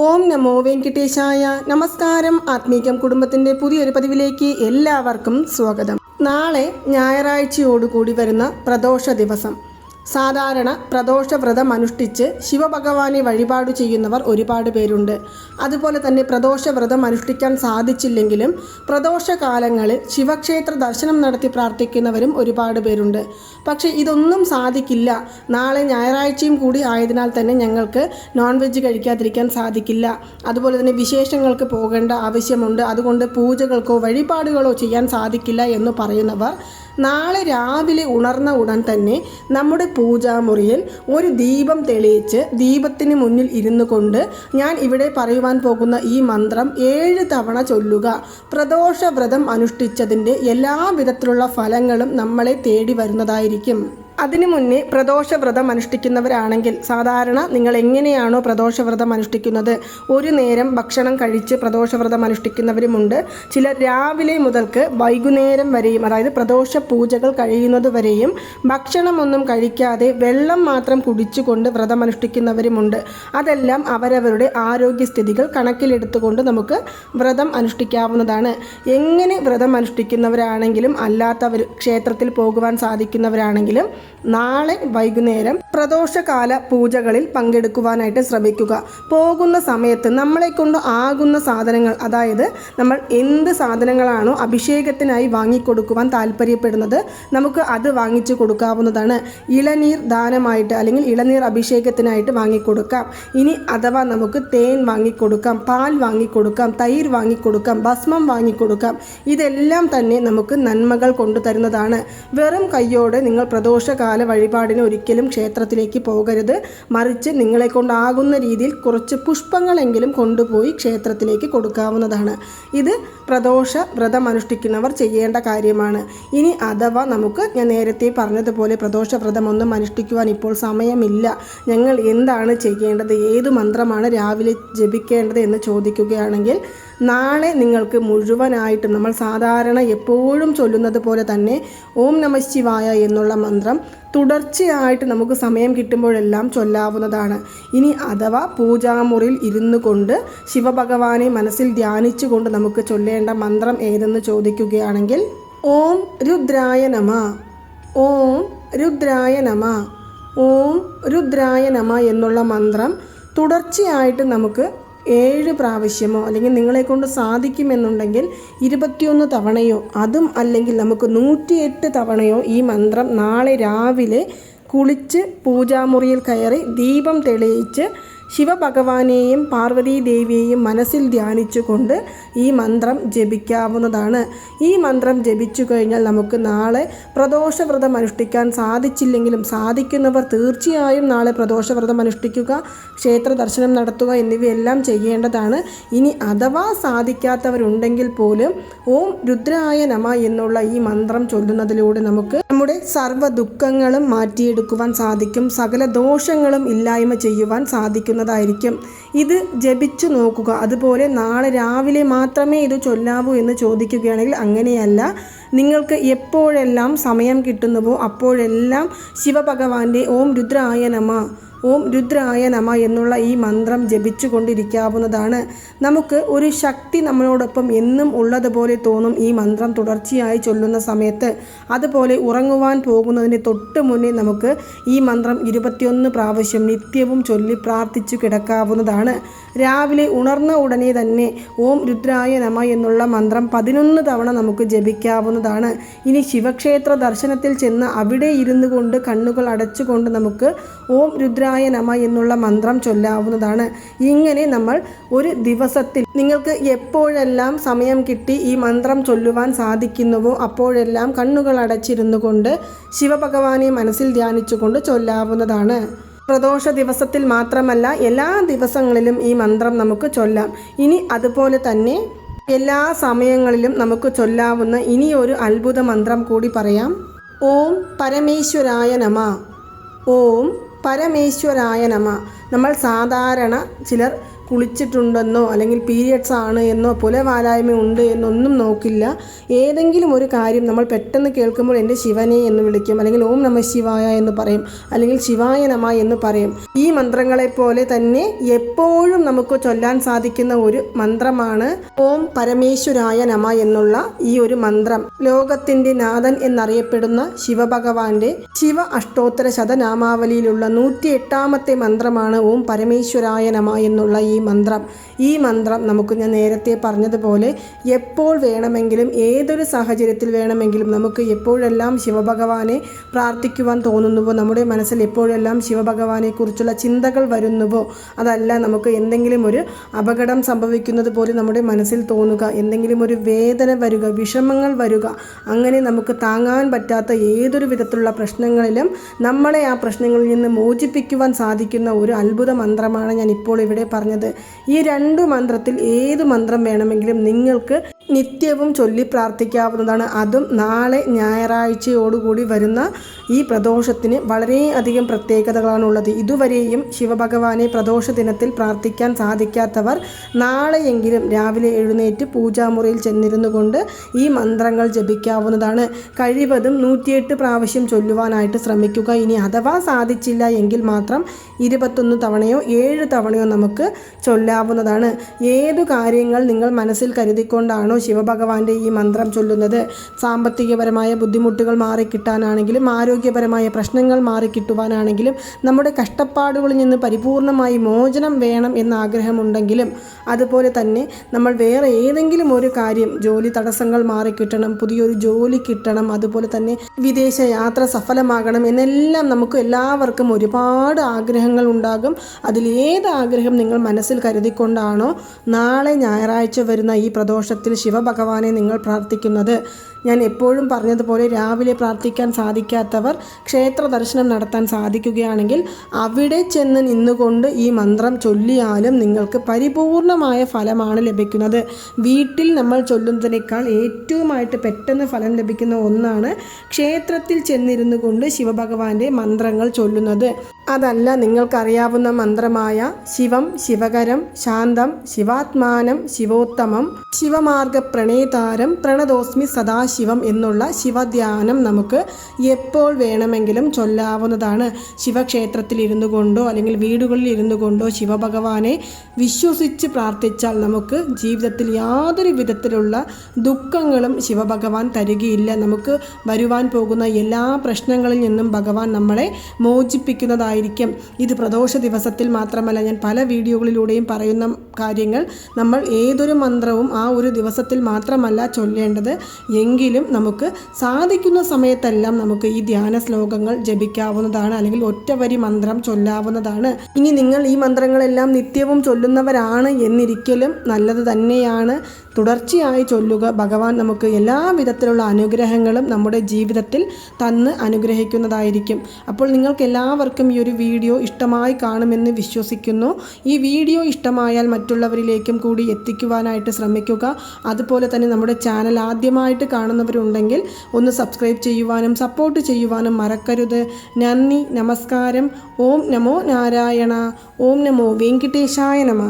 ഓം നമോ വെങ്കിട്ടേശായ. നമസ്കാരം. ആത്മീകം കുടുംബത്തിന്റെ പുതിയൊരു പതിവിലേക്ക് എല്ലാവർക്കും സ്വാഗതം. നാളെ ഞായറാഴ്ചയോടുകൂടി വരുന്ന പ്രദോഷ ദിവസം. സാധാരണ പ്രദോഷവ്രതം അനുഷ്ഠിച്ച് ശിവഭഗവാനെ വഴിപാട് ചെയ്യുന്നവർ ഒരുപാട് പേരുണ്ട്. അതുപോലെ തന്നെ പ്രദോഷ വ്രതം അനുഷ്ഠിക്കാൻ സാധിച്ചില്ലെങ്കിലും പ്രദോഷകാലങ്ങളിൽ ശിവക്ഷേത്ര ദർശനം നടത്തി പ്രാർത്ഥിക്കുന്നവരും ഒരുപാട് പേരുണ്ട്. പക്ഷേ ഇതൊന്നും സാധിക്കില്ല. നാളെ ഞായറാഴ്ചയും കൂടി ആയതിനാൽ തന്നെ ഞങ്ങൾക്ക് നോൺ വെജ് കഴിക്കാതിരിക്കാൻ സാധിക്കില്ല. അതുപോലെ തന്നെ വിശേഷങ്ങൾക്ക് പോകേണ്ട ആവശ്യമുണ്ട്. അതുകൊണ്ട് പൂജകൾക്കോ വഴിപാടുകളോ ചെയ്യാൻ സാധിക്കില്ല എന്ന് പറയുന്നവർ നാളെ രാവിലെ ഉണർന്ന ഉടൻ തന്നെ നമ്മുടെ പൂജാമുറിയിൽ ഒരു ദീപം തെളിയിച്ച് ദീപത്തിന് മുന്നിൽ ഇരുന്നു കൊണ്ട് ഞാൻ ഇവിടെ പറയുവാൻ പോകുന്ന ഈ മന്ത്രം ഏഴ് തവണ ചൊല്ലുക. പ്രദോഷ വ്രതം അനുഷ്ഠിച്ചതിന്റെ എല്ലാ വിധത്തിലുള്ള ഫലങ്ങളും നമ്മളെ തേടി വരുന്നതായിരിക്കും. അതിനു മുന്നേ പ്രദോഷ വ്രതം അനുഷ്ഠിക്കുന്നവരാണെങ്കിൽ സാധാരണ നിങ്ങൾ എങ്ങനെയാണോ പ്രദോഷവ്രതം അനുഷ്ഠിക്കുന്നത്? ഒരു നേരം ഭക്ഷണം കഴിച്ച് പ്രദോഷവ്രതം അനുഷ്ഠിക്കുന്നവരുമുണ്ട്. ചിലർ രാവിലെ മുതൽക്ക് വൈകുന്നേരം വരെയും അതായത് പ്രദോഷ പൂജകൾ കഴിയുന്നത് വരെയും ഭക്ഷണമൊന്നും കഴിക്കാതെ വെള്ളം മാത്രം കുടിച്ചുകൊണ്ട് വ്രതം അനുഷ്ഠിക്കുന്നവരുമുണ്ട്. അതെല്ലാം അവരവരുടെ ആരോഗ്യസ്ഥിതികൾ കണക്കിലെടുത്തുകൊണ്ട് നമുക്ക് വ്രതം അനുഷ്ഠിക്കാവുന്നതാണ്. എങ്ങനെ വ്രതം അനുഷ്ഠിക്കുന്നവരാണെങ്കിലും അല്ലാത്തവർ ക്ഷേത്രത്തിൽ പോകുവാൻ സാധിക്കുന്നവരാണെങ്കിലും നാളെ വൈകുന്നേരം പ്രദോഷകാല പൂജകളിൽ പങ്കെടുക്കുവാനായിട്ട് ശ്രമിക്കുക. പോകുന്ന സമയത്ത് നമ്മളെ കൊണ്ട് ആകുന്ന സാധനങ്ങൾ അതായത് നമ്മൾ എന്ത് സാധനങ്ങളാണോ അഭിഷേകത്തിനായി വാങ്ങിക്കൊടുക്കുവാൻ താല്പര്യപ്പെടുന്നത് നമുക്ക് അത് വാങ്ങിച്ചു കൊടുക്കാവുന്നതാണ്. ഇളനീർ ദാനമായിട്ട് അല്ലെങ്കിൽ ഇളനീർ അഭിഷേകത്തിനായിട്ട് വാങ്ങിക്കൊടുക്കാം. ഇനി അഥവാ നമുക്ക് തേൻ വാങ്ങിക്കൊടുക്കാം പാൽ വാങ്ങിക്കൊടുക്കാം തൈര് വാങ്ങിക്കൊടുക്കാം ഭസ്മം വാങ്ങിക്കൊടുക്കാം ഇതെല്ലാം തന്നെ നമുക്ക് നന്മകൾ കൊണ്ടുതരുന്നതാണ്. വെറും കയ്യോടെ നിങ്ങൾ പ്രദോഷകാല വഴിപാടിന് ഒരിക്കലും ക്ഷേത്രത്തിലേക്ക് പോകരുത്. മറിച്ച് നിങ്ങളെ കൊണ്ടാകുന്ന രീതിയിൽ കുറച്ച് പുഷ്പങ്ങളെങ്കിലും കൊണ്ടുപോയി ക്ഷേത്രത്തിലേക്ക് കൊടുക്കാവുന്നതാണ്. ഇത് പ്രദോഷ വ്രതം അനുഷ്ഠിക്കുന്നവർ ചെയ്യേണ്ട കാര്യമാണ്. ഇനി അഥവാ നമുക്ക് ഞാൻ നേരത്തെ പറഞ്ഞതുപോലെ പ്രദോഷ വ്രതം ഒന്നും അനുഷ്ഠിക്കുവാൻ ഇപ്പോൾ സമയമില്ല. ഞങ്ങൾ എന്താണ് ചെയ്യേണ്ടത്? ഏത് മന്ത്രമാണ് രാവിലെ ജപിക്കേണ്ടത് എന്ന് ചോദിക്കുകയാണെങ്കിൽ നാളെ നിങ്ങൾക്ക് മുഴുവനായിട്ടും നമ്മൾ സാധാരണ എപ്പോഴും ചൊല്ലുന്നത് പോലെ തന്നെ ഓം നമ ശിവായ എന്നുള്ള മന്ത്രം തുടർച്ചയായിട്ട് നമുക്ക് സമയം കിട്ടുമ്പോഴെല്ലാം ചൊല്ലാവുന്നതാണ്. ഇനി അഥവാ പൂജാമുറിയിൽ ഇരുന്നു കൊണ്ട് ശിവഭഗവാനെ മനസ്സിൽ ധ്യാനിച്ചുകൊണ്ട് നമുക്ക് ചൊല്ലേണ്ട മന്ത്രം ഏതെന്ന് ചോദിക്കുകയാണെങ്കിൽ ഓം രുദ്രായ നമ ഓം രുദ്രായ നമ ഓം രുദ്രായ നമ എന്നുള്ള മന്ത്രം തുടർച്ചയായിട്ട് നമുക്ക് ഏഴ് പ്രാവശ്യമോ അല്ലെങ്കിൽ നിങ്ങളെക്കൊണ്ട് സാധിക്കുമെന്നുണ്ടെങ്കിൽ ഇരുപത്തിയൊന്ന് തവണയോ അതും അല്ലെങ്കിൽ നമുക്ക് നൂറ്റിയെട്ട് തവണയോ ഈ മന്ത്രം നാളെ രാവിലെ കുളിച്ച് പൂജാമുറിയിൽ കയറി ദീപം തെളിയിച്ച് ശിവഭഗവാനെയും പാർവതീദേവിയെയും മനസ്സിൽ ധ്യാനിച്ചുകൊണ്ട് ഈ മന്ത്രം ജപിക്കാവുന്നതാണ്. ഈ മന്ത്രം ജപിച്ചു കഴിഞ്ഞാൽ നമുക്ക് നാളെ പ്രദോഷവ്രതം അനുഷ്ഠിക്കാൻ സാധിച്ചില്ലെങ്കിലും സാധിക്കുന്നവർ തീർച്ചയായും നാളെ പ്രദോഷവ്രതം അനുഷ്ഠിക്കുക ക്ഷേത്ര ദർശനം നടത്തുക എന്നിവയെല്ലാം ചെയ്യേണ്ടതാണ്. ഇനി അഥവാ സാധിക്കാത്തവരുണ്ടെങ്കിൽ പോലും ഓം രുദ്രായ നമ എന്നുള്ള ഈ മന്ത്രം ചൊല്ലുന്നതിലൂടെ നമുക്ക് നമ്മുടെ സർവ ദുഃഖങ്ങളും മാറ്റിയെടുക്കുവാൻ സാധിക്കും. സകല ദോഷങ്ങളും ഇല്ലായ്മ ചെയ്യുവാൻ സാധിക്കുന്നതായിരിക്കും ഇത് ജപിച്ചു നോക്കുക. അതുപോലെ നാളെ രാവിലെ മാത്രമേ ഇത് ചൊല്ലാവൂ എന്ന് ചോദിക്കുകയാണെങ്കിൽ അങ്ങനെയല്ല. നിങ്ങൾക്ക് എപ്പോഴെല്ലാം സമയം കിട്ടുന്നുവോ അപ്പോഴെല്ലാം ശിവഭഗവാന്റെ ഓം രുദ്രായ നമ. ഓം രുദ്രായ നമ എന്നുള്ള ഈ മന്ത്രം ജപിച്ചു കൊണ്ടിരിക്കാവുന്നതാണ് നമുക്ക് ഒരു ശക്തി നമ്മളോടൊപ്പം എന്നും ഉള്ളതുപോലെ തോന്നും ഈ മന്ത്രം തുടർച്ചയായി ചൊല്ലുന്ന സമയത്ത്. അതുപോലെ ഉറങ്ങുവാൻ പോകുന്നതിന് തൊട്ട് മുന്നേ നമുക്ക് ഈ മന്ത്രം ഇരുപത്തിയൊന്ന് പ്രാവശ്യം നിത്യവും ചൊല്ലി പ്രാർത്ഥിച്ചു കിടക്കാവുന്നതാണ്. രാവിലെ ഉണർന്ന ഉടനെ തന്നെ ഓം രുദ്രായ നമ എന്നുള്ള മന്ത്രം പതിനൊന്ന് തവണ നമുക്ക് ജപിക്കാവുന്നതാണ്. ഇനി ശിവക്ഷേത്ര ദർശനത്തിൽ ചെന്ന് അവിടെ ഇരുന്നു കൊണ്ട് കണ്ണുകൾ അടച്ചുകൊണ്ട് നമുക്ക് ഓം രുദ്രായ നമ എന്നുള്ള മന്ത്രം ചൊല്ലാവുന്നതാണ്. ഇങ്ങനെ നമ്മൾ ഒരു ദിവസത്തിൽ നിങ്ങൾക്ക് എപ്പോഴെല്ലാം സമയം കിട്ടി ഈ മന്ത്രം ചൊല്ലുവാൻ സാധിക്കുന്നുവോ അപ്പോഴെല്ലാം കണ്ണുകൾ അടച്ചിരുന്നു കൊണ്ട് ശിവഭഗവാനെ മനസ്സിൽ ധ്യാനിച്ചുകൊണ്ട് ചൊല്ലാവുന്നതാണ്. പ്രദോഷ ദിവസത്തിൽ മാത്രമല്ല എല്ലാ ദിവസങ്ങളിലും ഈ മന്ത്രം നമുക്ക് ചൊല്ലാം. ഇനി അതുപോലെ തന്നെ എല്ലാ സമയങ്ങളിലും നമുക്ക് ചൊല്ലാവുന്ന ഇനിയൊരു അത്ഭുത മന്ത്രം കൂടി പറയാം. ഓം പരമേശ്വരായ നമ. ഓം പരമേശ്വരായ നമ. നമ്മൾ സാധാരണ ചിലർ കുളിച്ചിട്ടുണ്ടെന്നോ അല്ലെങ്കിൽ പീരിയഡ്സ് ആണ് എന്നോ പുലവാലായ്മ ഉണ്ട് എന്നൊന്നും നോക്കില്ല. ഏതെങ്കിലും ഒരു കാര്യം നമ്മൾ പെട്ടെന്ന് കേൾക്കുമ്പോൾ എന്റെ ശിവനെ എന്ന് വിളിക്കും. അല്ലെങ്കിൽ ഓം നമ ശിവായ എന്ന് പറയും. അല്ലെങ്കിൽ ശിവായ നമ എന്ന് പറയും. ഈ മന്ത്രങ്ങളെ പോലെ തന്നെ എപ്പോഴും നമുക്ക് ചൊല്ലാൻ സാധിക്കുന്ന ഒരു മന്ത്രമാണ് ഓം പരമേശ്വരായ നമ എന്നുള്ള ഈ ഒരു മന്ത്രം. ലോകത്തിന്റെ നാഥൻ എന്നറിയപ്പെടുന്ന ശിവഭഗവാന്റെ ശിവ അഷ്ടോത്തര ശതനാമാവലിയിലുള്ള നൂറ്റി എട്ടാമത്തെ മന്ത്രമാണ് ഓം പരമേശ്വരായ നമ എന്നുള്ള ഈ മന്ത്രം ഈ മന്ത്രം നമുക്ക് ഞാൻ നേരത്തെ പറഞ്ഞതുപോലെ എപ്പോൾ വേണമെങ്കിലും ഏതൊരു സാഹചര്യത്തിൽ വേണമെങ്കിലും നമുക്ക് എപ്പോഴെല്ലാം ശിവഭഗവാനെ പ്രാർത്ഥിക്കുവാൻ തോന്നുന്നുവോ നമ്മുടെ മനസ്സിൽ എപ്പോഴെല്ലാം ശിവഭഗവാനെക്കുറിച്ചുള്ള ചിന്തകൾ വരുന്നുവോ അതല്ല നമുക്ക് എന്തെങ്കിലും ഒരു അപകടം സംഭവിക്കുന്നത് പോലെ നമ്മുടെ മനസ്സിൽ തോന്നുക എന്തെങ്കിലും ഒരു വേദന വരിക വിഷമങ്ങൾ വരിക അങ്ങനെ നമുക്ക് താങ്ങാൻ പറ്റാത്ത ഏതൊരു വിധത്തിലുള്ള പ്രശ്നങ്ങളിലും നമ്മളെ ആ പ്രശ്നങ്ങളിൽ നിന്ന് മോചിപ്പിക്കുവാൻ സാധിക്കുന്ന ഒരു അത്ഭുത മന്ത്രമാണ് ഞാൻ ഇപ്പോൾ ഇവിടെ പറഞ്ഞത്. ഈ രണ്ട് മന്ത്രത്തിൽ ഏത് മന്ത്രം വേണമെങ്കിലും നിങ്ങൾക്ക് നിത്യവും ചൊല്ലി പ്രാർത്ഥിക്കാവുന്നതാണ്. അതും നാളെ ഞായറാഴ്ചയോടുകൂടി വരുന്ന ഈ പ്രദോഷത്തിന് വളരെയധികം പ്രത്യേകതകളാണുള്ളത്. ഇതുവരെയും ശിവഭഗവാനെ പ്രദോഷ ദിനത്തിൽ പ്രാർത്ഥിക്കാൻ സാധിക്കാത്തവർ നാളെയെങ്കിലും രാവിലെ എഴുന്നേറ്റ് പൂജാമുറിയിൽ ചെന്നിരുന്നു കൊണ്ട് ഈ മന്ത്രങ്ങൾ ജപിക്കാവുന്നതാണ്. കഴിവതും നൂറ്റിയെട്ട് പ്രാവശ്യം ചൊല്ലുവാനായിട്ട് ശ്രമിക്കുക. ഇനി അഥവാ സാധിച്ചില്ല എങ്കിൽ മാത്രം ഇരുപത്തൊന്ന് തവണയോ ഏഴ് തവണയോ നമുക്ക് ചൊല്ലാവുന്നതാണ്. ഏതു കാര്യങ്ങൾ നിങ്ങൾ മനസ്സിൽ കരുതിക്കൊണ്ടാണോ ശിവഭഗവാന്റെ ഈ മന്ത്രം ചൊല്ലുന്നത് സാമ്പത്തികപരമായ ബുദ്ധിമുട്ടുകൾ മാറിക്കിട്ടാനാണെങ്കിലും ആരോഗ്യപരമായ പ്രശ്നങ്ങൾ മാറിക്കിട്ടുവാനാണെങ്കിലും നമ്മുടെ കഷ്ടപ്പാടുകളിൽ നിന്ന് പരിപൂർണമായി മോചനം വേണം എന്ന ആഗ്രഹമുണ്ടെങ്കിലും അതുപോലെ തന്നെ നമ്മൾ വേറെ ഏതെങ്കിലും ഒരു കാര്യം ജോലി തടസ്സങ്ങൾ മാറിക്കിട്ടണം പുതിയൊരു ജോലി കിട്ടണം അതുപോലെ തന്നെ വിദേശ യാത്ര സഫലമാകണം എന്നെല്ലാം നമുക്ക് എല്ലാവർക്കും ഒരുപാട് ആഗ്രഹങ്ങൾ ഉണ്ടാകും. അതിൽ ഏത് ആഗ്രഹം നിങ്ങൾ മനസ്സിൽ കരുതിക്കൊണ്ടാണോ നാളെ ഞായറാഴ്ച വരുന്ന ഈ പ്രദോഷത്തിൽ ശിവഭഗവാനെ നിങ്ങൾ പ്രാർത്ഥിക്കുന്നത്. ഞാൻ എപ്പോഴും പറഞ്ഞതുപോലെ രാവിലെ പ്രാർത്ഥിക്കാൻ സാധിക്കാത്തവർ ക്ഷേത്ര ദർശനം നടത്താൻ സാധിക്കുകയാണെങ്കിൽ അവിടെ ചെന്ന് നിന്നുകൊണ്ട് ഈ മന്ത്രം ചൊല്ലിയാലും നിങ്ങൾക്ക് പരിപൂർണമായ ഫലമാണ് ലഭിക്കുന്നത്. വീട്ടിൽ നമ്മൾ ചൊല്ലുന്നതിനേക്കാൾ ഏറ്റവുമായിട്ട് പെട്ടെന്ന് ഫലം ലഭിക്കുന്ന ഒന്നാണ് ക്ഷേത്രത്തിൽ ചെന്നിരുന്നു കൊണ്ട് ശിവഭഗവാന്റെ മന്ത്രങ്ങൾ ചൊല്ലുന്നത്. അതല്ല നിങ്ങൾക്കറിയാവുന്ന മന്ത്രമായ ശിവം ശിവകരം ശാന്തം ശിവാത്മാനം ശിവോത്തമം ശിവമാർഗ പ്രണേതാരം പ്രണതോസ്മി സദാശിവം എന്നുള്ള ശിവധ്യാനം നമുക്ക് എപ്പോൾ വേണമെങ്കിലും ചൊല്ലാവുന്നതാണ്. ശിവക്ഷേത്രത്തിൽ ഇരുന്നു കൊണ്ടോ അല്ലെങ്കിൽ വീടുകളിൽ ഇരുന്നു കൊണ്ടോ ശിവഭഗവാനെ വിശ്വസിച്ച് പ്രാർത്ഥിച്ചാൽ നമുക്ക് ജീവിതത്തിൽ യാതൊരു വിധത്തിലുള്ള ദുഃഖങ്ങളും ശിവഭഗവാൻ തരികയില്ല. നമുക്ക് വരുവാൻ പോകുന്ന എല്ലാ പ്രശ്നങ്ങളിൽ നിന്നും ഭഗവാൻ നമ്മളെ മോചിപ്പിക്കുന്നതായിരിക്കും ഇത് പ്രദോഷ ദിവസത്തിൽ മാത്രമല്ല ഞാൻ പല വീഡിയോകളിലൂടെയും പറയുന്ന കാര്യങ്ങൾ നമ്മൾ ഏതൊരു മന്ത്രവും ആ ഒരു ദിവസത്തിൽ മാത്രമല്ല ചൊല്ലേണ്ടത്. എങ്കിലും നമുക്ക് സാധിക്കുന്ന സമയത്തെല്ലാം നമുക്ക് ഈ ധ്യാന ശ്ലോകങ്ങൾ ജപിക്കാവുന്നതാണ് അല്ലെങ്കിൽ ഒറ്റവരി മന്ത്രം ചൊല്ലാവുന്നതാണ്. ഇനി നിങ്ങൾ ഈ മന്ത്രങ്ങളെല്ലാം നിത്യവും ചൊല്ലുന്നവരാണ് എന്നിരിക്കലും നല്ലത് തന്നെയാണ്. തുടർച്ചയായി ചൊല്ലുക. ഭഗവാൻ നമുക്ക് എല്ലാ വിധത്തിലുള്ള അനുഗ്രഹങ്ങളും നമ്മുടെ ജീവിതത്തിൽ തന്ന് അനുഗ്രഹിക്കുന്നതായിരിക്കും. അപ്പോൾ നിങ്ങൾക്ക് എല്ലാവർക്കും ഈ ഒരു വീഡിയോ ഇഷ്ടമായി കാണുമെന്ന് വിശ്വസിക്കുന്നു. ഈ വീഡിയോ ഇഷ്ടമായാൽ മറ്റുള്ളവരിലേക്കും കൂടി എത്തിക്കുവാനായിട്ട് ശ്രമിക്കുക. അതുപോലെ തന്നെ നമ്മുടെ ചാനൽ ആദ്യമായിട്ട് കാണുന്നവരുണ്ടെങ്കിൽ ഒന്ന് സബ്സ്ക്രൈബ് ചെയ്യുവാനും സപ്പോർട്ട് ചെയ്യുവാനും മറക്കരുത്. നന്ദി നമസ്കാരം. ഓം നമോ നാരായണ. ഓം നമോ വെങ്കിട്ടേശായ നമ.